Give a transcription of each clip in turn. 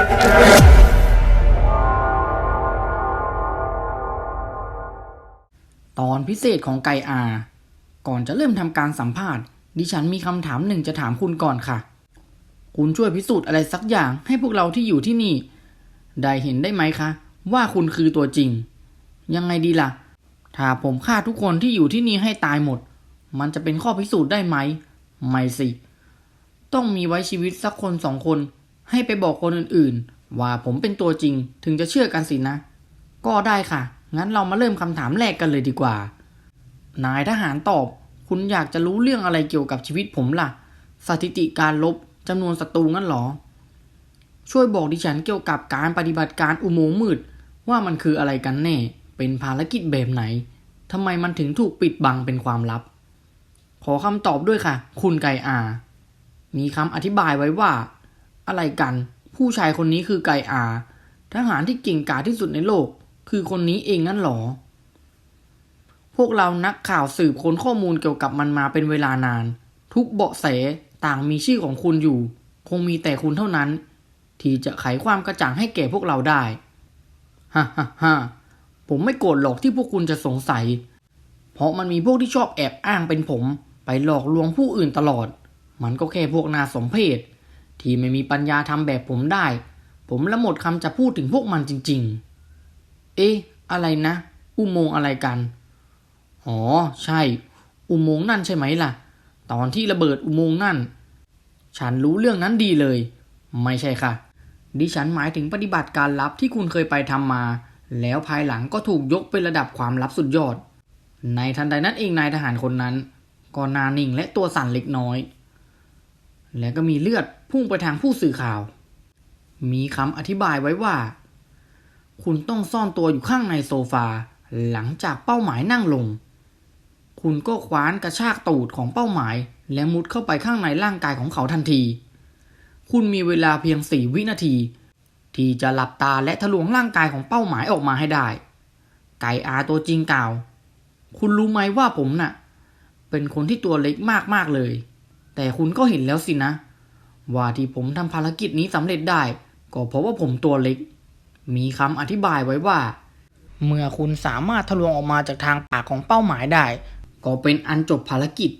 ตอนพิเศษของไก่อา ก่อนจะเริ่มทำการสัมภาษณ์ ดิฉันมีคำถามหนึ่งจะถามคุณก่อนค่ะ คุณช่วยพิสูจน์อะไรสักอย่างให้พวกเราที่อยู่ที่นี่ ได้เห็นได้ไหมคะ ว่าคุณคือตัวจริง ยังไงดีล่ะ ถ้าผมฆ่าทุกคนที่อยู่ที่นี่ให้ตายหมด มันจะเป็นข้อพิสูจน์ได้ไหม ไม่สิ ต้องมีไว้ชีวิตสักคนสองคน ให้ไปบอกคนอื่นๆ ว่าผมเป็นตัวจริงถึงจะเชื่อกันสินะ ก็ได้ค่ะ งั้นเรามาเริ่มคำถามแรกกันเลยดีกว่า นายทหารตอบ คุณอยากจะรู้เรื่องอะไรเกี่ยวกับชีวิตผมล่ะ สถิติการลบจำนวนศัตรูงั้นหรอ ช่วยบอกดิฉันเกี่ยวกับการปฏิบัติการอุโมงค์มืด ว่ามันคืออะไรกันแน่ เป็นภารกิจแบบไหนทำไมมันถึงถูกปิดบังเป็นความลับ ขอคำตอบด้วยค่ะ คุณไก่อา มีคำอธิบายไว้ว่า อะไรกัน ผู้ชายคนนี้คือไก่อาทหารที่เก่งกาจที่สุดในโลก คือคนนี้เองงั้นหรอ พวกเรานักข่าวสืบค้นข้อมูลเกี่ยวกับมันมาเป็นเวลานาน ทุกเบาะแสต่างมีชื่อของคุณอยู่ คงมีแต่คุณเท่านั้น ที่จะไขความกระจ่างให้แก่พวกเราได้ฮ่าฮ่าฮ่าผมไม่โกรธหรอกที่พวกคุณจะสงสัย เพราะมันมีพวกที่ชอบแอบอ้างเป็นผม ไปหลอกลวงผู้อื่นตลอด มันก็แค่พวกนาสมเพศ ที่ไม่มีปัญญาทำแบบผมได้ ผมละหมดคำจะพูดถึงพวกมันจริง ๆ เอ๊ะ อะไรนะ อุโมงอะไรกัน อ๋อ ใช่ อุโมงนั่นใช่ไหมล่ะ ตอนที่ระเบิดอุโมงนั่น ฉันรู้เรื่องนั้นดีเลย ไม่ใช่ค่ะ ดิฉันหมายถึงปฏิบัติการลับที่คุณเคยไปทำมา แล้วภายหลังก็ถูกยกเป็นระดับความลับสุดยอด ในทันใดนั้นเองนายทหารคนนั้น ก็นานิ่งและตัวสั่นเล็กน้อย แล้วก็มีเลือดพุ่งไปทางผู้สื่อข่าว มีคำอธิบายไว้ว่า คุณต้องซ่อนตัวอยู่ข้างในโซฟา หลังจากเป้าหมายนั่งลง คุณก็คว้านกระชากตูดของเป้าหมาย และมุดเข้าไปข้างในร่างกายของเขาทันที คุณมีเวลาเพียงสี่วินาที ที่จะหลับตาและทะลวงร่างกายของเป้าหมายออกมาให้ได้ ไก่อาตัวจริงกล่าว คุณรู้ไหมว่าผมน่ะ เป็นคนที่ตัวเล็กมากๆเลย แต่คุณก็เห็นแล้วสินะ ว่าที่ผมทำภารกิจนี้สำเร็จได้ ก็เพราะว่าผมตัวเล็ก มีคำอธิบายไว้ว่า เมื่อคุณสามารถทะลวงออกมาจากทางปากของเป้าหมายได้ ก็เป็นอันจบภารกิจ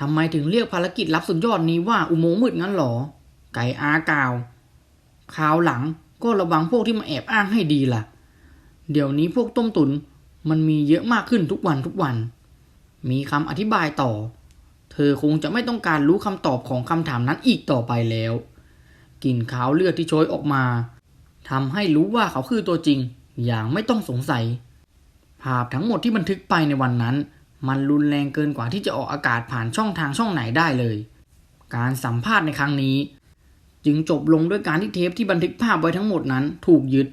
ทำไมถึงเรียกภารกิจลับสุดยอดนี้ว่าอุโมงค์มืดงั้นหรอ ไก่อากาวคราวหลังก็ระวังพวกที่มาแอบอ้างให้ดีล่ะ เดี๋ยวนี้พวกต้มตุนมันมีเยอะมากขึ้นทุกวันทุกวัน มีคำอธิบายต่อ เธอคงจะไม่ต้องการรู้คำตอบของคำถามนั้นอีกต่อไปแล้ว กลิ่นขาวเลือดที่โชยออกมาทำให้รู้ว่าเขาคือตัวจริง อย่างไม่ต้องสงสัย ภาพทั้งหมดที่บันทึกไปในวันนั้น มันรุนแรงเกินกว่าที่จะออกอากาศผ่านช่องทางช่องไหนได้เลย การสัมภาษณ์ในครั้งนี้ จึงจบลงด้วยการที่เทปที่บันทึกภาพไว้ทั้งหมดนั้นถูกยึด